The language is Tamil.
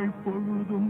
kaybolurdum